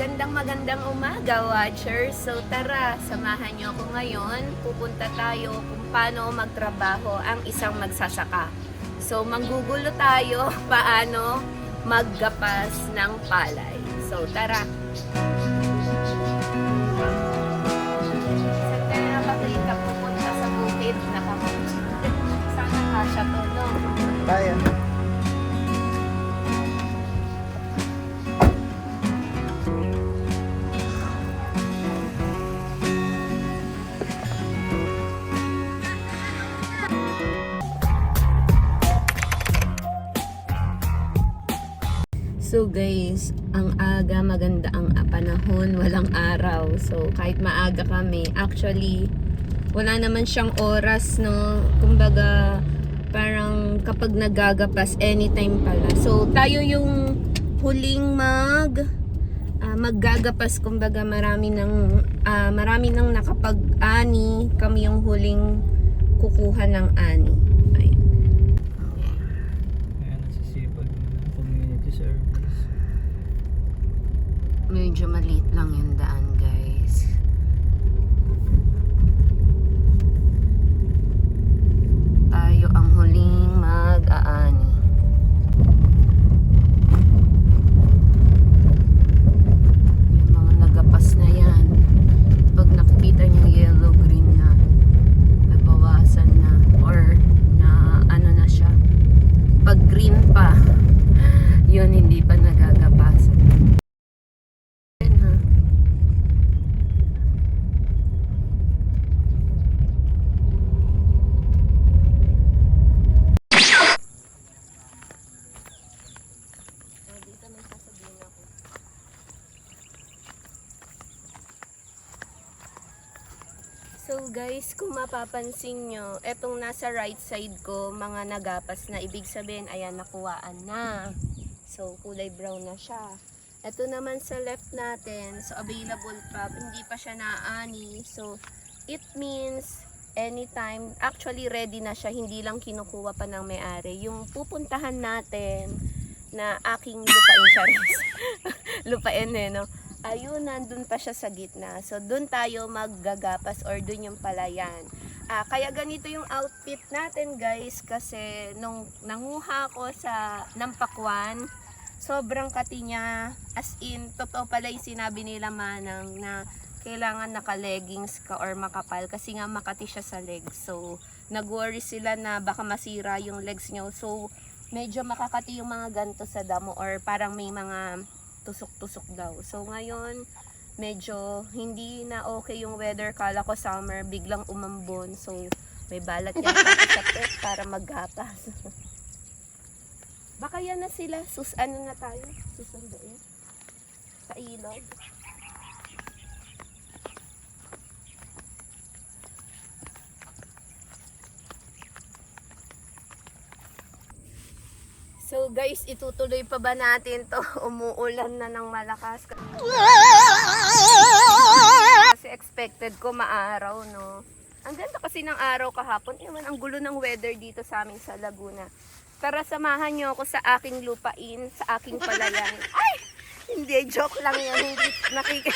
Magandang magandang umaga, watchers. So tara, samahan niyo ako ngayon. Pupunta tayo kung paano magtrabaho ang isang magsasaka. So manggugulo tayo paano maggapas ng palay. So tara. Saan ka na nakakita pupunta sa bukid? Sana kasya to, no? Kaya. So guys, ang aga maganda ang panahon, walang araw. So kahit maaga kami, actually wala naman siyang oras no. Kumbaga parang kapag nagagapas anytime pala. So tayo yung huling mag ah, maggagapas kumbaga marami nang ah, marami nang nakapag-ani, kami yung huling kukuha ng ani. Ayun. Kaya nasisipag ng community service. Medyo maliit lang yung daan, guys. Tayo ang huling mag-aani. Yung mga nagapas na yan. Pag nakikita niyo yellow green na, nabawasan na or na ano na siya. Pag green pa, yun hindi pa nagagapasan. Yan, ha? Ah, dito may sasabihin ako. So guys, kung mapapansin nyo, etong nasa right side ko, mga nagapas na ibig sabihin, ayan, nakuhaan na. So, kulay brown na siya. Ito naman sa left natin, so available pa, hindi pa siya naani. So, it means anytime, actually ready na siya, hindi lang kinukuha pa ng may-ari. Yung pupuntahan natin na aking lupain, Charis. lupain eh, no? Ayun, nandun pa siya sa gitna. So, dun tayo maggagapas or dun yung palayan. Ah, kaya ganito yung outfit natin guys kasi nung nanguha ko sa Nampakwan, sobrang kati niya. As in, totoo pala yung sinabi nila manang na kailangan naka-leggings ka or makapal kasi nga makati siya sa legs. So, nag-worry sila na baka masira yung legs niyo. So, medyo makakati yung mga ganto sa damo or parang may mga tusok-tusok daw. So, ngayon, medyo hindi na okay yung weather. Kala ko summer, biglang umambon. So, may balat yan sa pet para maggapas. Baka yan na sila. Sus, ano na tayo? Susunduin. Sa ilog. So guys, itutuloy pa ba natin to? Umuulan na ng malakas. Kasi expected ko maaraw, no? Ang ganda kasi ng araw kahapon. Ewan, ang gulo ng weather dito sa amin sa Laguna. Tara, samahan nyo ako sa aking lupain, sa aking palayan. Ay! Hindi, joke lang yan. Hindi, nakik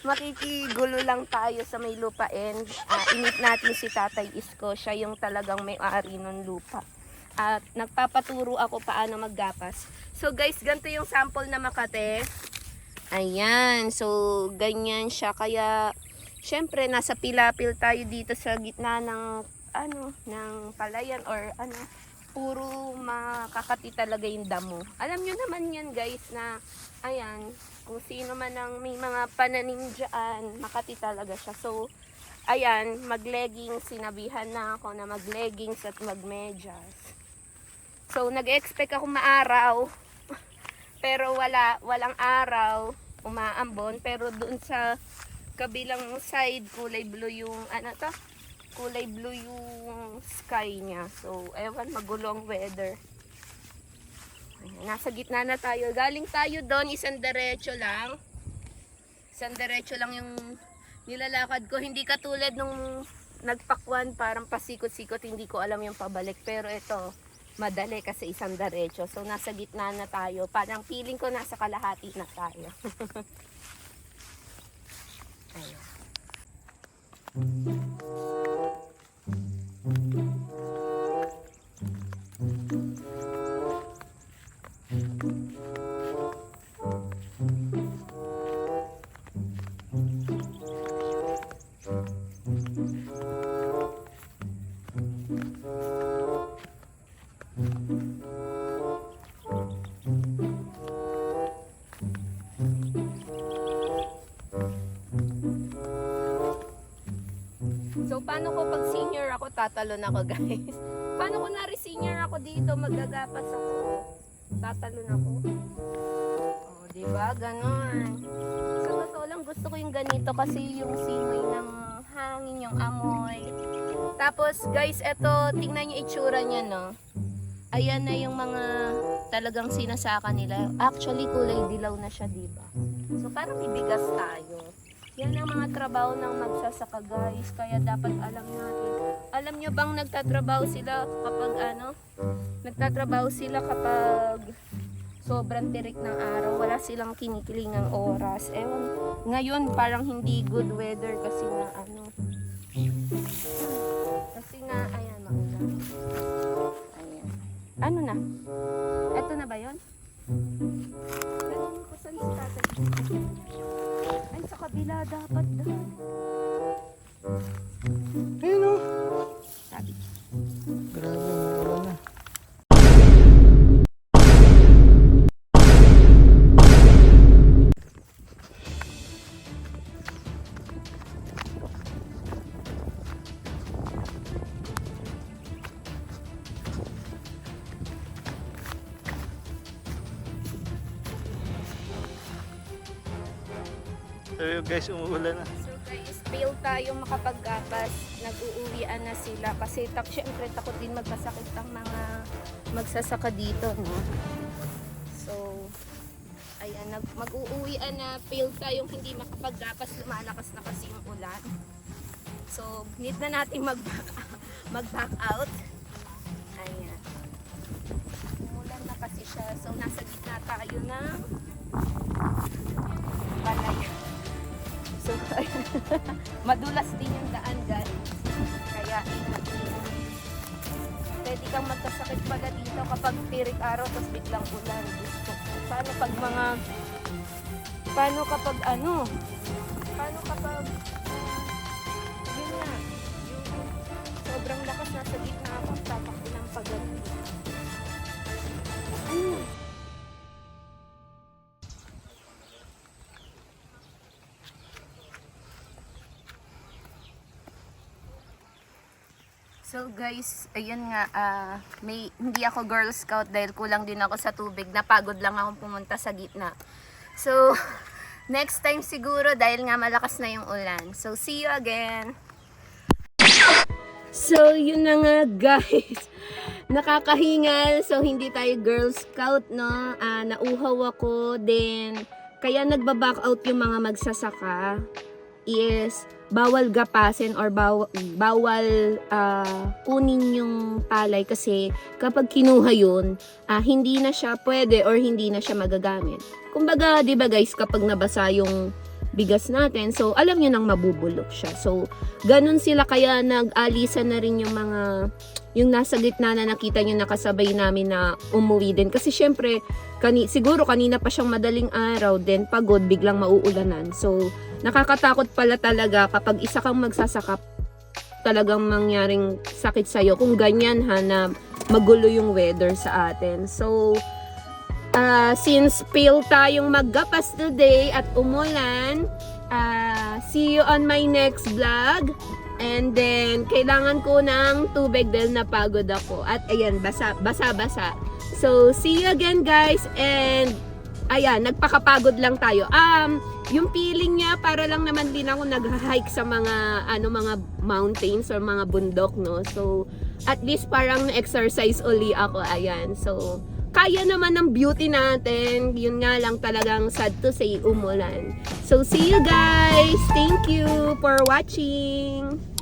makikigulo lang tayo sa may lupain. Ah, init natin si Tatay Isko. Siya yung talagang may-ari ng lupa at nagpapaturo ako paano maggapas. So guys, ganito yung sample na Makate. Ayan, so ganyan siya kaya syempre nasa pilapil tayo dito sa gitna ng ano, ng palayan or ano, puro makakati talaga yung damo. Alam nyo naman yan guys na ayan, kung sino man ang may mga pananim dyan, makati talaga siya. So, ayan, mag-leggings, sinabihan na ako na mag-leggings at mag-medyas. So, nag-expect ako maaraw. Pero wala, walang araw. Umaambon. Pero doon sa kabilang side, kulay blue yung, ano to? Kulay blue yung sky niya. So, ewan, magulo ang weather. Nasa gitna na tayo. Galing tayo doon, isang diretso lang. Isang diretso lang yung nilalakad ko. Hindi katulad nung nagpakwan, parang pasikot-sikot, hindi ko alam yung pabalik. Pero ito, madali kasi isang diretso. So, nasa gitna na tayo. Parang feeling ko nasa kalahati na tayo. Ayan. So, paano ko pag senior ako, tatalon ako, guys? Paano ko nari senior ako dito, magagapas ako? Tatalon ako? Oh, di ba? Ganon. Sa totoo lang, gusto ko yung ganito kasi yung simoy ng hangin, yung amoy. Tapos, guys, eto, tingnan yung itsura niya, no? Ayan na yung mga talagang sinasaka nila. Actually, kulay dilaw na siya, di ba? So, parang ibigas tayo. Yan ang mga trabaho ng magsasaka guys. Kaya dapat alam natin. Alam nyo bang nagtatrabaho sila kapag ano? Nagtatrabaho sila kapag sobrang tirik ng araw. Wala silang kinikilingang oras. Ewan. Ngayon parang hindi good weather kasi na ano. Kasi nga, ayan, maulan. Ayan. Ano na? Eto na ba yun? Tanong ko saan si tatay. Kabila dapat daw. So guys, umuulan na. So guys, fail tayo makapaggapas. Nag-uuwian na sila. Kasi tak, syempre takot din magkasakit ang mga magsasaka dito, no? So, ayan, mag-uuwian na. Fail tayong hindi makapaggapas. Lumalakas na kasi yung ulan. So, need na natin mag-back, mag-back out. Ayan. Umulan na kasi siya. So, nasa gitna tayo ng madulas din yung daan, guys. Kaya. Pwede kang magkasakit pala dito kapag tirik araw tapos biglang ulan. Gusto ko. Paano pag mga... Paano kapag ano? Paano kapag... So guys, ayun nga, ah, may, hindi ako Girl Scout dahil kulang din ako sa tubig. Napagod lang ako pumunta sa gitna. So, next time siguro dahil nga malakas na yung ulan. So, see you again! So, yun na nga guys. Nakakahingal. So, hindi tayo Girl Scout, no? Ah, nauhaw ako. Then, kaya nagbaback out yung mga magsasaka is bawal gapasin or bawal, bawal ah, kunin yung palay kasi kapag kinuha yun, ah, hindi na siya pwede or hindi na siya magagamit. Kumbaga, di ba guys, kapag nabasa yung bigas natin, so alam nyo nang mabubulok siya. So, ganun sila kaya nag-alisan na rin yung mga yung nasa gitna na nakita nyo nakasabay namin na umuwi din. Kasi syempre, kani, siguro kanina pa siyang madaling araw, then pagod, biglang mauulanan. So, nakakatakot pala talaga kapag isa kang magsasaka talagang mangyaring sakit sa'yo kung ganyan ha na magulo yung weather sa atin. So, ah, since fail tayong maggapas today at umulan, ah, see you on my next vlog. And then, kailangan ko ng tubig dahil napagod ako. At ayan, basa, basa-basa. So, see you again guys. And, ayan, nagpakapagod lang tayo. Um, yung feeling niya, para lang naman din ako nag-hike sa mga, ano, mga mountains or mga bundok, no? So, at least parang exercise uli ako, ayan. So, kaya naman ng beauty natin. Yun nga lang talagang sad to say umulan. So, see you guys! Thank you for watching!